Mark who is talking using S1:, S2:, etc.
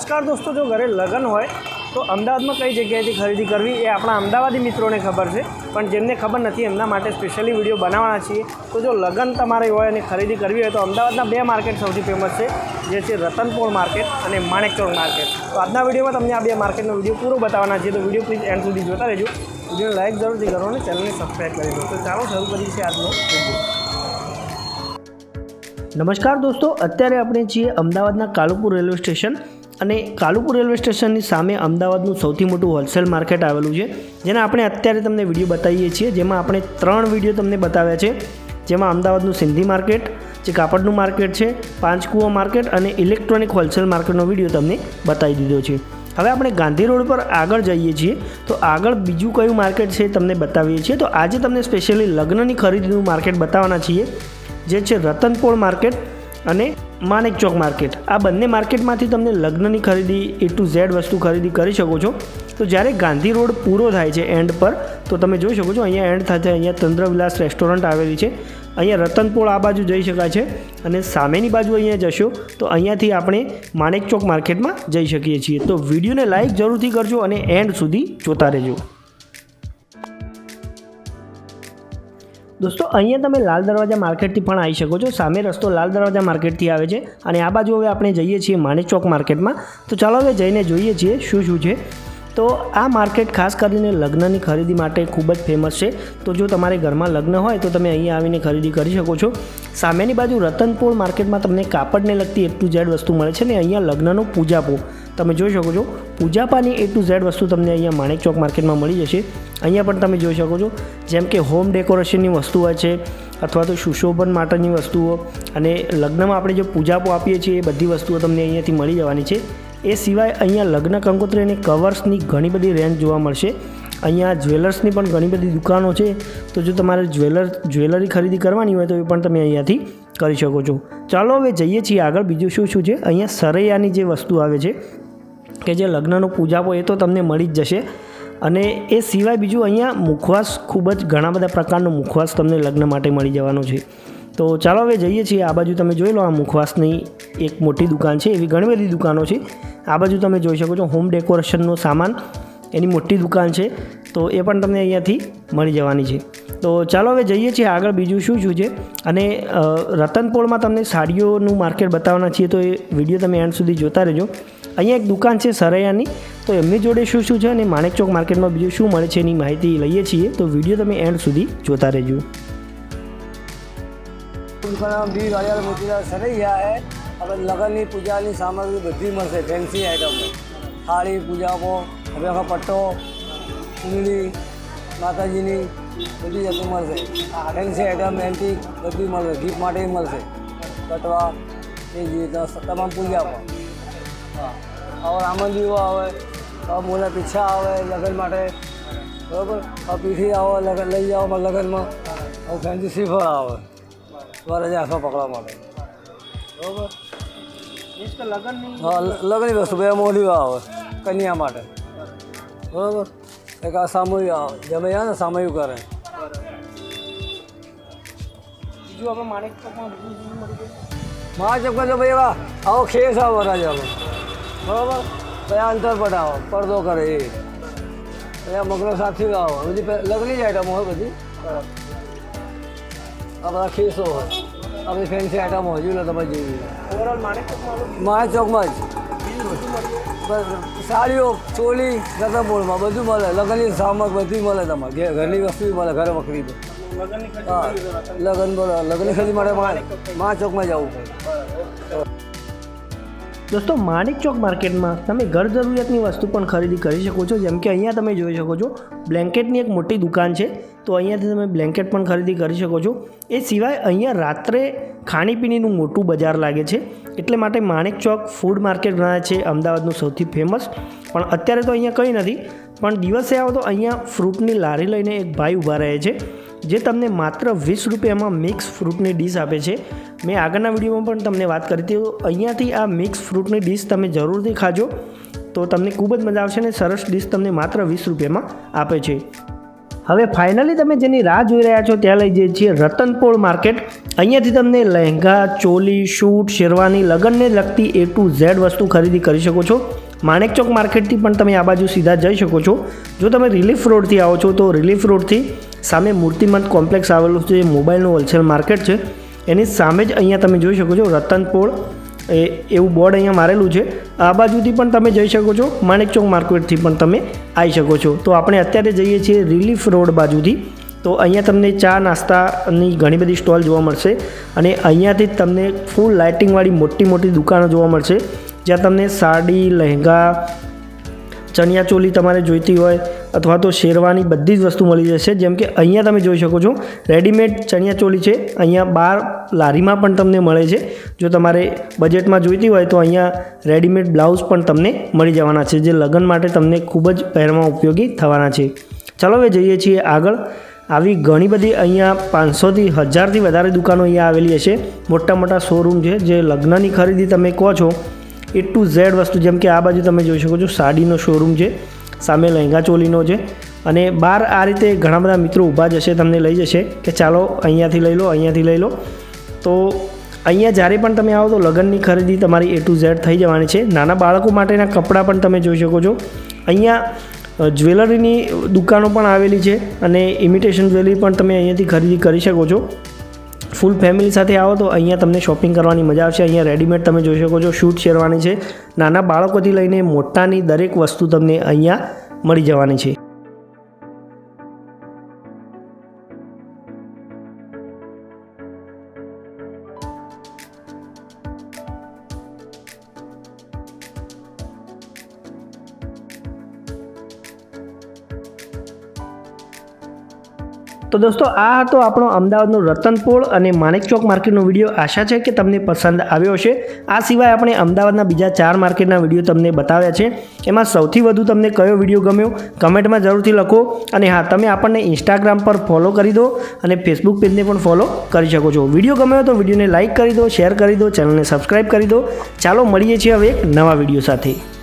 S1: નમસ્કાર દોસ્તો, જો ઘરે લગ્ન હોય, તો અમદાવાદમાં કઈ જગ્યાએથી ખરીદી કરવી એ આપણા અમદાવાદી મિત્રોને ખબર છે. પણ જેમને ખબર નથી, એમના માટે સ્પેશિયલી વીડિયો બનાવવાના છીએ. તો જો લગ્ન તમારે હોય અને ખરીદી કરવી હોય, તો અમદાવાદના બે માર્કેટ સૌથી ફેમસ છે, જે છે રતનપોળ માર્કેટ અને માણેકચોક માર્કેટ તો આજના વિડીયોમાં તમને આ બે માર્કેટનો વીડિયો પૂરો બતાવવાના છે તો વીડિયો પ્લીઝ એન્ડ સુધી જોતા રહેજો. વીડિયો લાઈક જરૂરથી કરો અને ચેનલને સબસ્ક્રાઈબ કરી દો. તો ચાલો શરૂ કરીએ છીએ આજનો વીડિયો નમસ્કાર દોસ્તો, અત્યારે આપણે છીએ અમદાવાદના કાલુપુર રેલવે સ્ટેશન અને કાલુપુર રેલવે સ્ટેશનની સામે અમદાવાદનું સૌથી મોટું હોલસેલ માર્કેટ આવેલું છે, જેના આપણે અત્યારે તમને વીડિયો બતાવીએ છીએ, જેમાં આપણે ત્રણ વીડિયો તમને બતાવ્યા છે. જેમાં અમદાવાદનું સિંધી માર્કેટ, જે કાપડનું માર્કેટ છે પાંચકુઓ માર્કેટ અને ઇલેક્ટ્રોનિક હોલસેલ માર્કેટનો વીડિયો તમને બતાવી દીધો છે. હવે આપણે ગાંધી રોડ પર આગળ જઈએ છીએ, તો આગળ બીજું કયું માર્કેટ છે તમને બતાવીએ છીએ. તો આજે તમને સ્પેશિયલી લગ્નની ખરીદીનું માર્કેટ બતાવવાના છીએ, જે છે રતનપોળ માર્કેટ અને માણેક ચોક માર્કેટ. આ બંને માર્કેટમાંથી તમને લગ્નની ખરીદી એ ટુ ઝેડ વસ્તુ ખરીદી કરી શકો છો. તો જ્યારે ગાંધી રોડ પૂરો થાય છે એન્ડ પર, તો તમે જોઈ શકો છો અહીંયા એન્ડ થાય છે, અહીંયા તંદ્રવિલાસ રેસ્ટોરન્ટ આવેલી છે. અહીંયા રતનપોળ આ બાજુ જઈ શકાય છે અને સામેની બાજુ અહીંયા જશો, તો અહીંયાથી આપણે માણેક ચોક માર્કેટમાં જઈ શકીએ છીએ. તો વિડીયોને લાઈક જરૂરથી કરજો અને એન્ડ સુધી જોતા રહેજો. દોસ્તો, અહીંયા તમે લાલ દરવાજા માર્કેટથી પણ આવી શકો છો. સામે રસ્તો લાલ દરવાજા માર્કેટથી આવે છે અને આ બાજુ હવે આપણે જઈએ છીએ માણેક ચોક માર્કેટમાં. તો ચાલો હવે જઈને જોઈએ છીએ શું શું છે. તો આ માર્કેટ ખાસ કરીને લગ્નની ખરીદી માટે ખૂબ જ ફેમસ છે. તો જો તમારે ઘરમાં લગ્ન હોય તો તમે અહીંયા આવીને ખરીદી કરી શકો છો. સામેની બાજુ રતનપોળ માર્કેટમાં તમને કાપડને લગતી એટલું ઝેડ વસ્તુ મળે છે ને, અહીંયા લગ્નનો પૂજાપો તમે જોઈ શકો છો, પૂજાપાની એ ટુ ઝેડ વસ્તુ તમને અહીંયા માણેક ચોક માર્કેટમાં મળી જશે. અહીંયા પણ તમે જોઈ શકો છો, જેમ કે હોમ ડેકોરેશનની વસ્તુ હોય છે, અથવા તો સુશોભન માટેની વસ્તુઓ, અને લગ્નમાં આપણે જે પૂજાપો આપીએ છીએ, એ બધી વસ્તુઓ તમને અહીંયાથી મળી જવાની છે. એ સિવાય અહીંયા લગ્ન કંકોત્રી અને કવર્સની ઘણી બધી રેન્જ જોવા મળશે. અહીંયા જ્વેલર્સની પણ ઘણી બધી દુકાનો છે. તો જો તમારે જ્વેલર, જ્વેલરી ખરીદી કરવાની હોય તો એ પણ તમે અહીંયાથી કરી શકો છો. ચાલો હવે જઈએ છીએ આગળ, બીજું શું શું છે? અહીંયા સરૈયાની જે વસ્તુ આવે છે કે જે લગ્નનો પૂજાપો એ તો તમને મળી જ જશે. અને એ સિવાય બીજું અહીંયા મુખવાસ ખૂબ જ ઘણા બધા પ્રકારનો મુખવાસ તમને લગ્ન માટે મળી જવાનો છે. તો ચાલો હવે જઈએ છીએ, આ બાજુ તમે જોઈ લો આ મુખવાસની એક મોટી દુકાન છે, એવી ઘણી બધી દુકાનો છે. આ બાજુ તમે જોઈ શકો છો હોમ ડેકોરેશનનો સામાન, એની મોટી દુકાન છે. તો એ પણ તમને અહીંયાથી મળી જવાની છે. તો ચાલો હવે જઈએ છીએ આગળ બીજું શું શું છે. અને રતનપોળમાં તમને સાડીઓનું માર્કેટ બતાવવાના છીએ તો એ વીડિયો તમે એન્ડ સુધી જોતા રહેજો. અહીંયા એક દુકાન છે સરૈયાની. તો એમની જોડે શું શું છે અને માણેકચોક માર્કેટમાં બીજું શું મળે છે એની માહિતી લઈએ છીએ. તો વીડિયો તમે એન્ડ સુધી જોતા રહેજો.
S2: બી વાળિયા મોતીલાલ સરૈયા હે. હવે લગ્નની પૂજાની સામગ્રી બધી મળશે ફેન્સી આઈટમો થાળી પૂજાઓ હવે આખો પટ્ટો કુંડલી માતાજીની બધી જતું મળશે. આ ફેન્સી આઈટમ એન્ટી બધી મળશે ગિફ્ટ માટે મળશે. કટવા, એ જ રીતના તમામ પૂજા પણ હા. હવે રામંદીઓ આવે મોલા પીછા આવે લગ્ન માટે. બરાબર? પીઠી આવો લગ્ન લઈ જાઓ લગ્નમાં. હવે ફેન્સી શ્રીફળ આવે. વરજ આખો પકડવા માટે. બરાબર? હા લગ્નની વસ્તુ બે મોલી આવે કન્યા માટે. બરાબર? એક આ સામૂહિક આવે જમે ને સામૂહિક કરે
S1: બીજું આપણે માણેક ચોકમાં
S2: તો ભાઈ એવા આવો ખેસ આવો વરાજાનો બરાબર? પછી અંતર પટાવો પડદો કરે એ. પછી મગનો સાથી આવો બધી લગ્નની જ આઈટમો હોય બધી? આ બધા ખેસો હોય. આ બધી ફેન્સી આઈટમો હોય. જોઈ લો તમે જેવી.
S1: માણેક ચોકમાં
S2: જ. સાડીઓ ચોલી રતનપોળમાં બધું મળે. લગ્નની સામગ્રી બધી મળે તમારે. ઘે- ઘરની વસ્તુ મળે ઘરે વખરી તો. હા. લગ્ન બોલો. લગ્નની ખરીદી માટે મા ચોકમાં જવું પડે.
S1: દોસ્તો, માણેક ચોક માર્કેટમાં તમે ઘર જરૂરિયાતની વસ્તુ પણ ખરીદી કરી શકો છો. જેમ કે અહીંયા તમે જોઈ શકો છો, બ્લેન્કેટની એક મોટી દુકાન છે. તો અહીંયાથી તમે બ્લેન્કેટ પણ ખરીદી કરી શકો છો. એ સિવાય અહીંયા રાત્રે ખાણીપીણીનું મોટું બજાર લાગે છે. એટલે માટે માણેક ચોક ફૂડ માર્કેટ ગણાય છે, અમદાવાદનું સૌથી ફેમસ. પણ અત્યારે તો અહીંયા કંઈ નથી. પણ દિવસે આવો તો અહીંયા ફ્રૂટની લારી લઈને એક ભાઈ ઊભા રહે છે, જે તમને માત્ર વીસ રૂપિયામાં મિક્સ ફ્રૂટની ડીશ આપે છે. મેં આગળના વિડીયોમાં પણ તમને વાત કરી હતી. અહીંયાથી આ મિક્સ ફ્રૂટની ડીશ તમે જરૂરથી ખાજો. તો તમને ખૂબ જ મજા આવશે અને સરસ ડીશ તમને માત્ર વીસ રૂપિયામાં આપે છે. હવે ફાઇનલી તમે જેની રાહ જોઈ રહ્યા છો ત્યાં લઈ જઈએ છીએ રતનપોળ માર્કેટ અહીંયાથી તમને લહેંગા, ચોલી શૂટ શેરવાની લગ્નને લગતી એ ટુ ઝેડ વસ્તુ ખરીદી કરી શકો છો. માણેક ચોક માર્કેટથી પણ તમે આ બાજુ સીધા જઈ શકો છો. જો તમે રિલીફ રોડથી આવો છો તો રિલીફ રોડથી સામે મૂર્તિમંત કોમ્પ્લેક્સ આવેલું છે મોબાઈલનું હોલસેલ માર્કેટ છે. એની સામે જ અહીંયા તમે જોઈ શકો છો રતનપોળ એ એવું બોર્ડ અહીંયા મારેલું છે. આ બાજુથી પણ તમે જઈ શકો છો. માણેક ચોક માર્કેટથી પણ તમે આવી શકો છો. તો આપણે અત્યારે જઈએ છીએ રિલીફ રોડ બાજુથી. તો અહીંયા તમને ચા નાસ્તાની ઘણી બધી સ્ટોલ જોવા મળશે. અને અહીંયાથી તમને ફૂલ લાઇટિંગવાળી મોટી મોટી દુકાનો જોવા મળશે. જ્યાં તમને સાડી, લહેંગા ચણિયા ચોલી તમારે જોઈતી હોય અથવા તો શેરવાની બધી જ વસ્તુ મળી જશે. જેમ કે અહીંયા તમે જોઈ શકો છો, રેડીમેડ ચણિયા ચોલી છે. અહીંયા બાર લારીમાં પણ તમને મળે છે. જો તમારે બજેટમાં જોઈતી હોય તો અહીંયા રેડીમેડ બ્લાઉઝ પણ તમને મળી જવાના છે, જે લગ્ન માટે તમને ખૂબ જ પહેરવામાં ઉપયોગી થવાના છે. ચાલો હવે જઈએ છીએ આગળ. આવી ઘણી બધી અહીંયા પાંચસોથી હજારથી વધારે દુકાનો અહીંયા આવેલી હશે. મોટા મોટા શોરૂમ છે, જે લગ્નની ખરીદી તમે કહો છો એ ટુ ઝેડ વસ્તુ જેમ કે આ બાજુ તમે જોઈ શકો છો, સાડીનો શોરૂમ છે, સામે લહેંગા ચોલીનો છે અને બહાર આ રીતે ઘણા બધા મિત્રો ઊભા જશે તમને લઈ જશે કે ચાલો અહીંયાથી લઈ લો, અહીંયાથી લઈ લો. તો અહીંયા જ્યારે પણ તમે આવો તો લગ્નની ખરીદી તમારી એ ટુ ઝેડ થઈ જવાની છે. નાના બાળકો માટેના કપડાં પણ તમે જોઈ શકો છો. અહીંયા જ્વેલરીની દુકાનો પણ આવેલી છે અને ઇમિટેશન જ્વેલરી પણ તમે અહીંયાથી ખરીદી કરી શકો છો. ફૂલ ફેમિલી સાથે આવો તો અહીંયા તમને શોપિંગ કરવાની મજા આવશે. અહીંયા રેડીમેડ તમે જોઈ શકો છો, શૂટ શેરવાની છે. નાના બાળકોથી લઈને મોટાની દરેક વસ્તુ તમને અહીંયા મળી જવાની છે. તો દોસ્તો, આ હતો આપણો અમદાવાદનો રતનપોળ અને માણેક ચોક માર્કેટનો વીડિયો. આશા છે કે તમને પસંદ આવ્યો હશે. આ સિવાય આપણે અમદાવાદના બીજા ચાર માર્કેટના વીડિયો તમને બતાવ્યા છે. એમાં સૌથી વધુ તમને કયો વીડિયો ગમ્યો, કમેન્ટમાં જરૂરથી લખો. અને હા, તમે આપણને ઇન્સ્ટાગ્રામ પર ફોલો કરી દો અને ફેસબુક પેજને પણ ફોલો કરી શકો છો. વીડિયો ગમ્યો તો વિડીયોને લાઇક કરી દો શેર કરી દો ચેનલને સબસ્ક્રાઈબ કરી દો. ચાલો, મળીએ છીએ હવે એક નવા વીડિયો સાથે.